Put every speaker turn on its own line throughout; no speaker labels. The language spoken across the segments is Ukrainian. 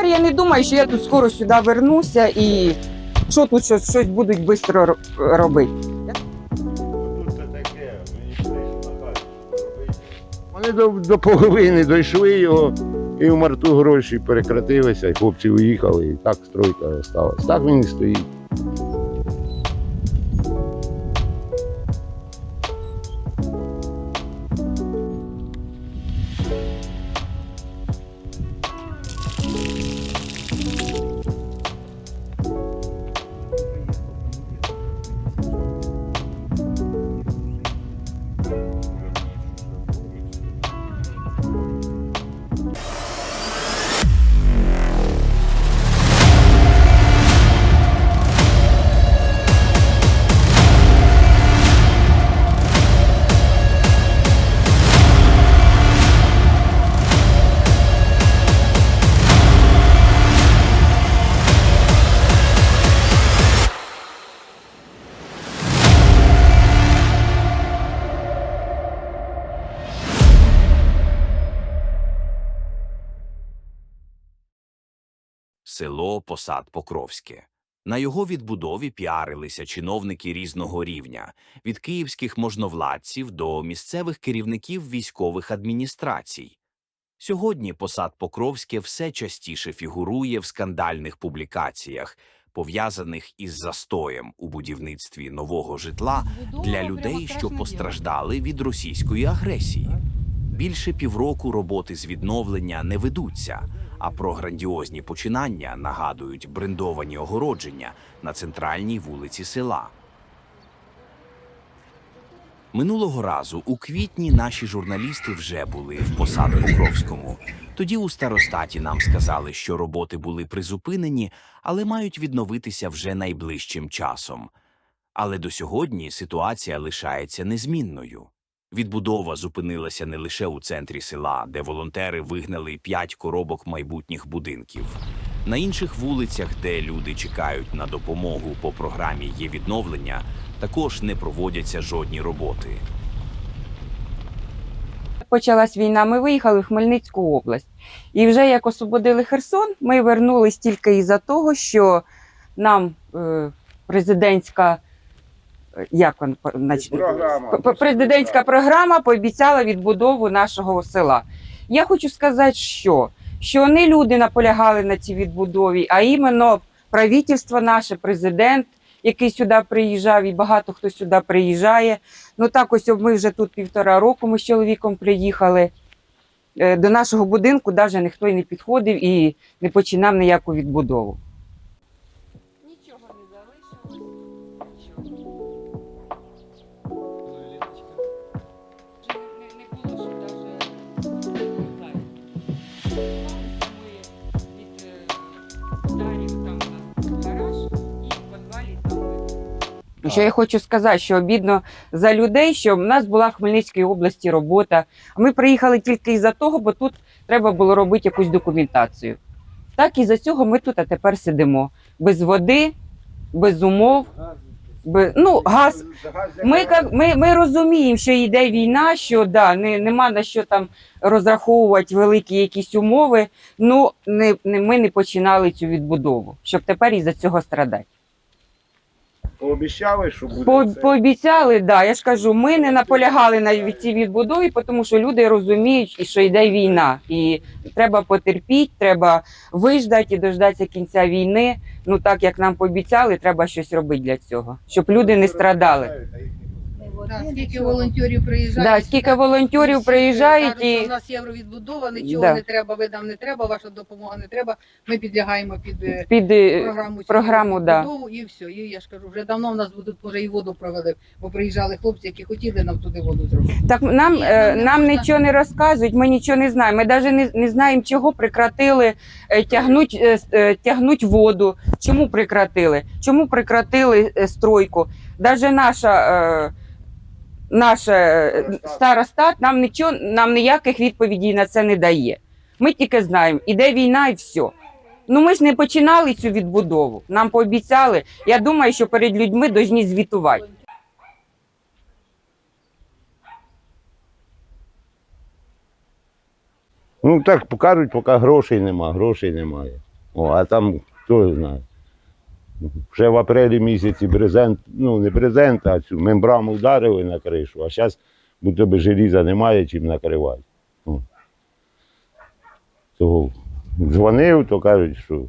Тепер я не думаю, що я тут скоро сюди вернуся і що тут щось, щось будуть швидко робити.
Вони до, до половини дійшли його, і в марту гроші перекратилися, і хлопці уїхали, і так стройка залишилась. Так він і стоїть.
Село Посад Покровське. На його відбудові піарилися чиновники різного рівня – від київських можновладців до місцевих керівників військових адміністрацій. Сьогодні Посад Покровське все частіше фігурує в скандальних публікаціях, пов'язаних із застоєм у будівництві нового житла для людей, що постраждали від російської агресії. Більше півроку роботи з відновлення не ведуться, а про грандіозні починання нагадують брендовані огородження на центральній вулиці села. Минулого разу у квітні наші журналісти вже були в посад Покровському. Тоді у старостаті нам сказали, що роботи були призупинені, але мають відновитися вже найближчим часом. Але до сьогодні ситуація лишається незмінною. Відбудова зупинилася не лише у центрі села, де волонтери вигнали п'ять коробок майбутніх будинків. На інших вулицях, де люди чекають на допомогу по програмі є відновлення, також не проводяться жодні роботи.
Почалась війна, ми виїхали в Хмельницьку область. І вже як освободили Херсон, ми вернулись тільки із-за того, що нам е, президентська. Е, Як нач-
Програма.
Президентська програма пообіцяла відбудову нашого села. Я хочу сказати, що, що не люди наполягали на цій відбудові, а іменно правительство наше, президент, який сюди приїжджав, і багато хто сюди приїжджає. Ну так ось ми вже тут півтора року ми з чоловіком приїхали. Е, До нашого будинку навіть ніхто й не підходив і не починав ніяку відбудову. Що я хочу сказати, що обідно за людей, що в нас була в Хмельницькій області робота. А ми приїхали тільки із-за того, бо тут треба було робити якусь документацію. Так і за цього ми тут а тепер сидимо. Без води, без умов. Без... Ну, газ ми, ми, ми розуміємо, що йде війна, що да, не, нема на що там розраховувати великі якісь умови. Ну не, не, ми не починали цю відбудову, щоб тепер із-за цього страдати.
Пообіцяли, що буде.
По,
це.
пообіцяли, да. Я ж кажу, ми не наполягали на від- цій відбудові, тому що люди розуміють, що йде війна, і треба потерпіти, треба виждати і дождатися кінця війни. Ну так як нам пообіцяли, треба щось робити для цього, щоб люди не страдали.
Да, скільки волонтерів приїжджають.
Да, скільки волонтерів приїжджають
кажуть, що
і
у нас євровідбудова, нічого
Да.
не треба, ви нам не треба, ваша допомога не треба. Ми підлягаємо під е,
під е,
програму, цю
програму, да.
відбудову і все. І я ж кажу, вже давно в нас будуть вже і воду провели, бо приїжджали хлопці, які хотіли нам туди воду зробити.
Так нам, е,
нам
нам
можна.
нічого не розказують, ми нічого не знаємо. Ми навіть не, не знаємо, чого прекратили е, тягнуть, е, с- е, тягнуть воду. Чому прекратили? Чому прекратили е, стройку? Навіть наша, е, наша е,
Старостат.
нам нічого, нам ніяких відповідей на це не дає. Ми тільки знаємо, іде війна і все. Ну ми ж не починали цю відбудову. Нам пообіцяли. Я думаю, що перед людьми повинні звітувати.
Ну так покажуть, поки грошей нема, грошей немає. О, а там хто знає. Ще в апрелі місяці брезент, ну не брезент, а цю мембрану вдарили на кришу, а зараз будто би желіза немає чим накривати. О. Того дзвонив, то кажуть, що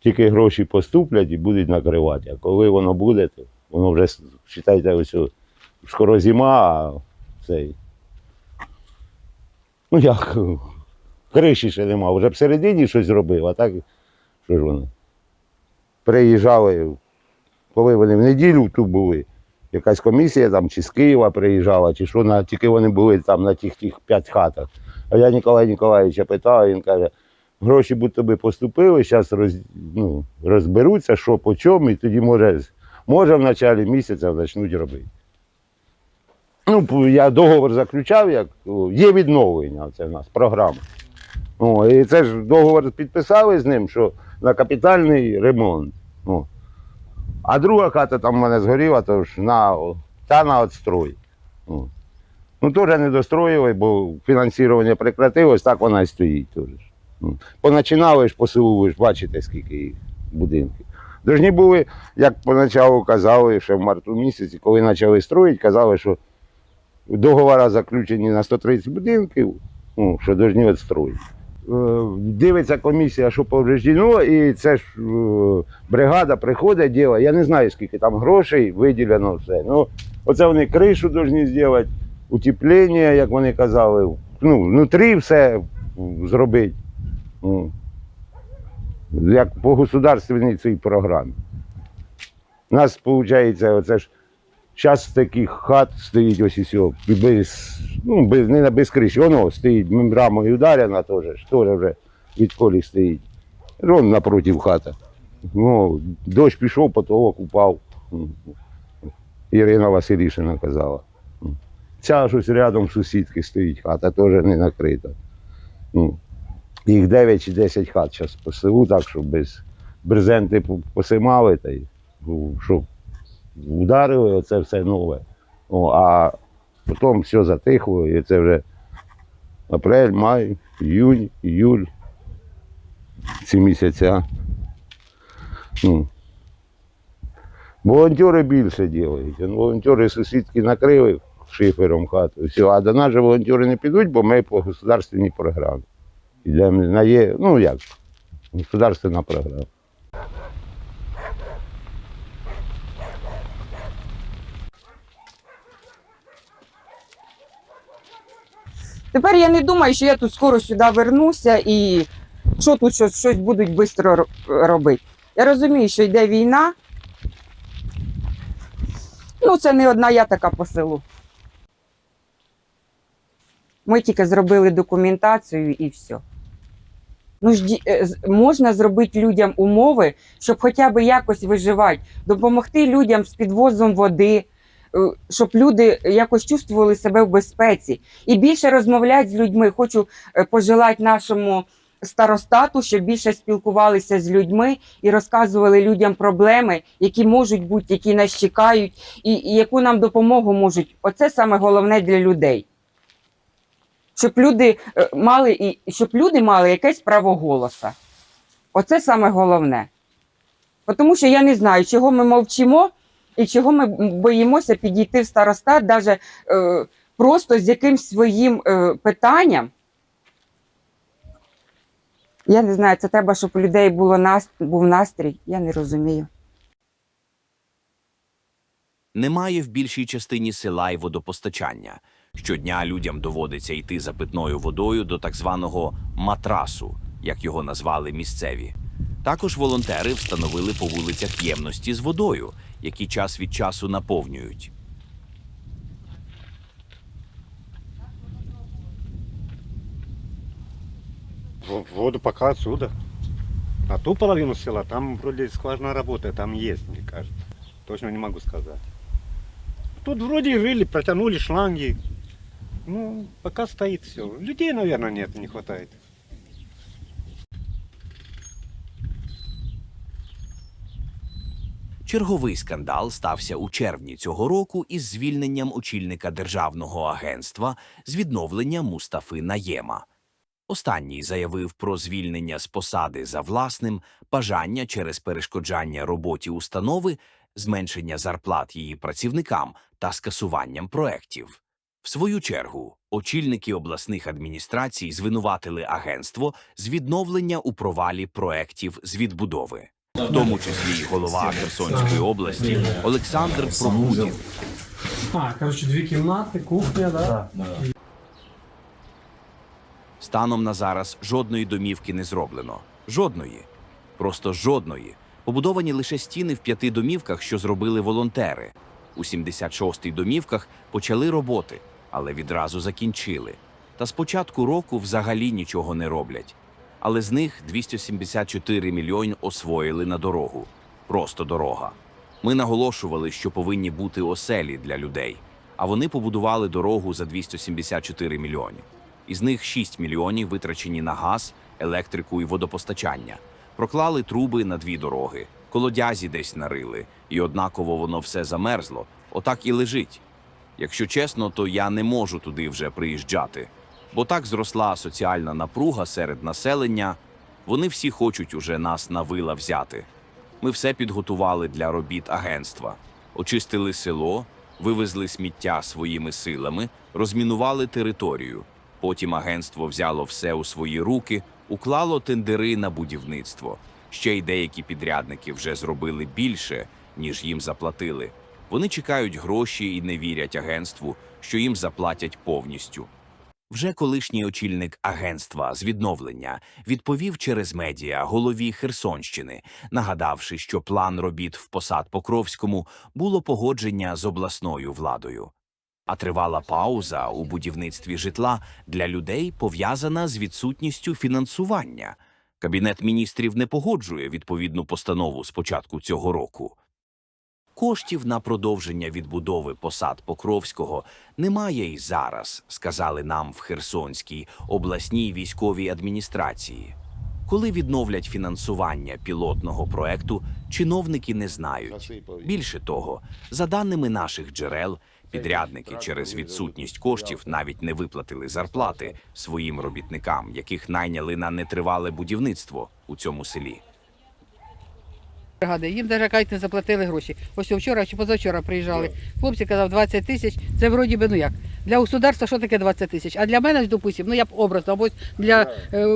тільки гроші поступлять і будуть накривати. А коли воно буде, то воно вже, вважайте, ось скоро зима, а цей. Ну як, криші ще нема. Вже всередині щось зробив, а так, що ж воно. Приїжджали, коли вони в неділю тут були, якась комісія там чи з Києва приїжджала, чи що, на, тільки вони були там на тих, тих п'ять хатах. А я Ніколая Ніколаєвича питав, він каже, гроші будь-то би поступили, зараз роз, ну, розберуться, що по чому, і тоді може, може в началі місяця почнуть робити. Ну, я договор заключав, як є відновлення, це в нас програма. О, і це ж договор підписали з ним, що на капітальний ремонт. О. А друга хата там в мене згоріла, то ж на, та на отстрой. О. Ну, теж не достроїли, бо фінансування прекратилось, так вона і стоїть теж. М. Поначинали ж по селу, ви ж бачите, скільки їх будинків. Должні були, як поначалу казали, ще в марту місяці, коли почали строїти, казали, що договори заключені на 130 будинків, ну, що повинні відстроїти. Е, Дивиться комісія, що повреждено, і це ж е, бригада приходить, робить. Я не знаю, скільки там грошей виділено все. Ну, оце вони кришу повинні зробити, утеплення, як вони казали, ну, внутрі все зробити. Ну, як по государственній цій програмі. У нас, виходить, оце ж зараз таких хат стоїть ось і сьо, без, ну, без, не на без криші, воно стоїть мембрамою ударена теж, теж вже відколи стоїть. Вон напротив хата. Ну, дощ пішов, потолок упав. Ірина Василішина казала. Ця щось рядом сусідки стоїть хата, теж не накрита. Ну, їх 9 чи 10 хат зараз по селу, так що без брезенти посимали, та й, ну, щоб ударили, оце все нове. О, а потім все затихло, і це вже апрель, май, іюнь, іюль. Ці місяця. Ну. Волонтери більше роблять. Волонтери сусідки накрили шифером хату. Все. А до нас же волонтери не підуть, бо ми по государственній програмі. Йдемо на є, ну як, государственна програма.
Тепер я не думаю, що я тут скоро сюди вернуся і що тут щось, щось будуть швидко робити. Я розумію, що йде війна. Ну, це не одна я така по селу. Ми тільки зробили документацію і все. Ну, е, можна зробити людям умови, щоб хоча б якось виживати, допомогти людям з підвозом води, щоб люди якось чувствували себе в безпеці і більше розмовляти з людьми. Хочу е, пожелати нашому старостату, щоб більше спілкувалися з людьми і розказували людям проблеми, які можуть бути, які нас чекають, і, і яку нам допомогу можуть. Оце саме головне для людей. Щоб люди е, мали і щоб люди мали якесь право голоса. Оце саме головне. Тому що я не знаю, чого ми мовчимо і чого ми боїмося підійти в старостат, навіть е, просто з якимсь своїм е, питанням. Я не знаю, це треба, щоб у людей було нас, був настрій. Я не розумію.
Немає в більшій частині села й водопостачання. Щодня людям доводиться йти за питною водою до так званого матрасу, як його назвали місцеві. Також волонтери встановили по вулицях ємності з водою, які час від часу наповнюють.
Воду пока отсюда. А ту половину села, там вроде скважина работает, там есть, мне кажется. Точно не могу сказать. Тут вроде жили, протянули шланги. Ну, пока стоит все. Людей, наверное, нет, не хватает.
Черговий скандал стався у червні цього року із звільненням очільника державного агентства з відновлення Мустафи Наєма. Останній заявив про звільнення з посади за власним бажання через перешкоджання роботі установи, зменшення зарплат її працівникам та скасуванням проєктів. В свою чергу, очільники обласних адміністрацій звинуватили агентство з відновлення у провалі проєктів з відбудови, в тому числі й голова Херсонської області Олександр Прокудін.
А, коротше, дві кімнати, кухня, да?
Станом на зараз жодної домівки не зроблено. Жодної. Просто жодної. Побудовані лише стіни в п'яти домівках, що зробили волонтери. У 76-й домівках почали роботи, але відразу закінчили. Та з початку року взагалі нічого не роблять. Але з них 274 мільйони освоїли на дорогу. Просто дорога. Ми наголошували, що повинні бути оселі для людей, а вони побудували дорогу за 274 мільйони. Із них 6 мільйонів витрачені на газ, електрику і водопостачання. Проклали труби на дві дороги, колодязі десь нарили, і однаково воно все замерзло, отак і лежить. Якщо чесно, то я не можу туди вже приїжджати, бо так зросла соціальна напруга серед населення. Вони всі хочуть уже нас на вила взяти. Ми все підготували для робіт агентства, очистили село, вивезли сміття своїми силами, розмінували територію. Потім агентство взяло все у свої руки, уклало тендери на будівництво. Ще й деякі підрядники вже зробили більше, ніж їм заплатили. Вони чекають гроші і не вірять агентству, що їм заплатять повністю. Вже колишній очільник агентства з відновлення відповів через медіа голові Херсонщини, нагадавши, що план робіт в посад Покровському було погодження з обласною владою. А тривала пауза у будівництві житла для людей пов'язана з відсутністю фінансування. Кабінет міністрів не погоджує відповідну постанову з початку цього року. Коштів на продовження відбудови посад Покровського немає і зараз, сказали нам в Херсонській обласній військовій адміністрації. Коли відновлять фінансування пілотного проекту, чиновники не знають. Більше того, за даними наших джерел, підрядники через відсутність коштів навіть не виплатили зарплати своїм робітникам, яких найняли на нетривале будівництво у цьому селі.
Бригади. Їм навіть кажуть, не заплатили гроші. Ось вчора чи позавчора приїжджали. Хлопці казав 20 тисяч. Це вроді би ну як. Для государства що таке 20 тисяч? А для мене, ж, допустим, ну я б образно, або для е,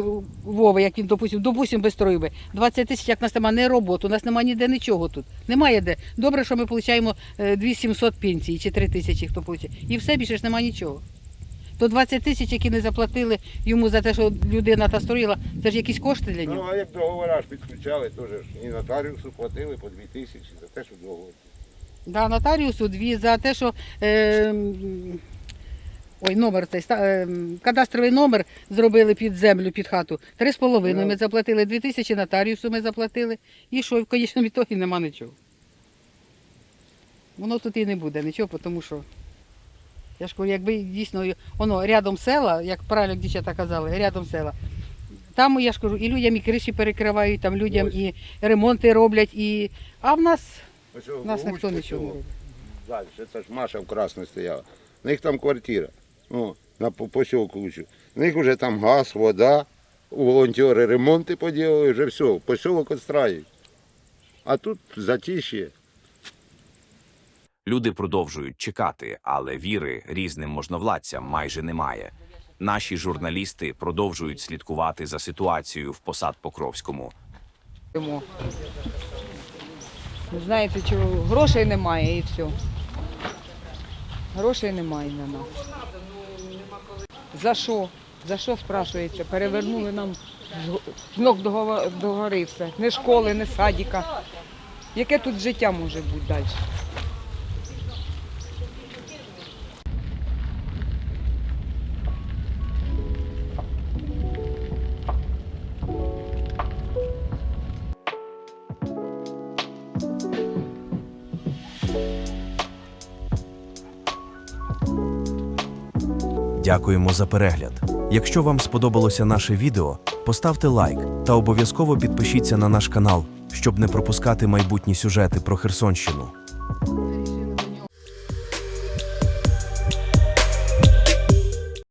Вови, як він, допустим, допустим, без строїби. 20 тисяч, як нас немає ні роботи, у нас немає ніде нічого тут. Немає де. Добре, що ми отримуємо 2700 пенсій чи 3 тисячі, хто отримує. І все більше ж немає нічого. То 20 тисяч, які не заплатили йому за те, що людина та строїла, це ж якісь кошти для нього.
Ну, а як договора ж підключали, теж ж і нотаріусу платили по 2 тисячі за те, що договор.
Да, нотаріусу дві за те, що е, ой, номер цей ста- е, кадастровий номер зробили під землю, під хату. Три з половиною ми заплатили, дві тисячі нотаріусу ми заплатили. І що, в конечному ітогі нема нічого. Воно тут і не буде нічого, тому що. Я ж кажу, якби дійсно воно рядом села, як правильно дівчата казали, рядом села. Там я ж кажу, і людям і криші перекривають, там людям
Ось.
і ремонти роблять, і. А в нас
Ось
у нас ніхто
Гучко
нічого не
цього.
робить.
Далі, це ж Маша в Красній стояла. У них там квартира. О, на по- посілку учу. У них вже там газ, вода, волонтери ремонти поділили, вже все, посілок відстраюють. А тут затишє.
Люди продовжують чекати, але віри різним можновладцям майже немає. Наші журналісти продовжують слідкувати за ситуацією в посад Покровському.
Знаєте, чого грошей немає і все. Грошей немає на нас. За що? За що спрашується? Перевернули нам з- ног до гори все. Ні школи, ні садика. Яке тут життя може бути далі?
Дякуємо за перегляд. Якщо вам сподобалося наше відео, поставте лайк та обов'язково підпишіться на наш канал, щоб не пропускати майбутні сюжети про Херсонщину.